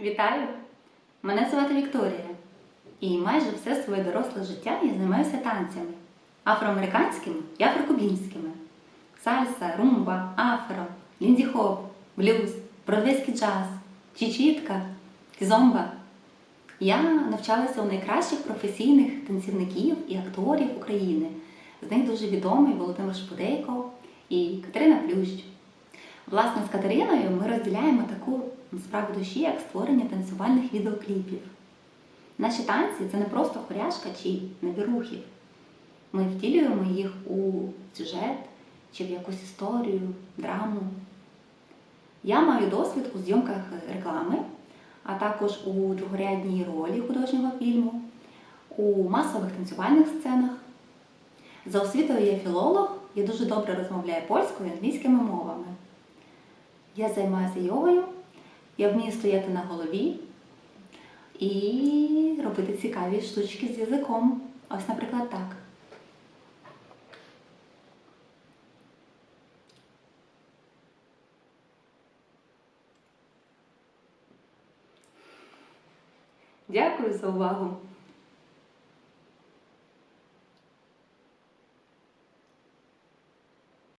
Вітаю! Мене звати Вікторія. І майже все своє доросле життя я займаюся танцями афроамериканськими і афрокубінськими. Сальса, румба, афро, лінді-хоп, блюз, бродвейський джаз, чічітка, кізомба. Я навчалася у найкращих професійних танцівників і акторів України. З них дуже відомий Володимир Шпудейко і Катерина Плющ. Власне, з Катериною ми розділяємо таку справу душі, як створення танцювальних відеокліпів. Наші танці це не просто хоряшка чи набір рухів. Ми втілюємо їх у сюжет чи в якусь історію, драму. Я маю досвід у зйомках реклами, а також у другорядній ролі художнього фільму, у масових танцювальних сценах. За освітою я філолог, я дуже добре розмовляю польською і англійськими мовами. Я займаюся йогою, я вмію стояти на голові і робити цікаві штучки з язиком. Ось, наприклад, так. Дякую за увагу!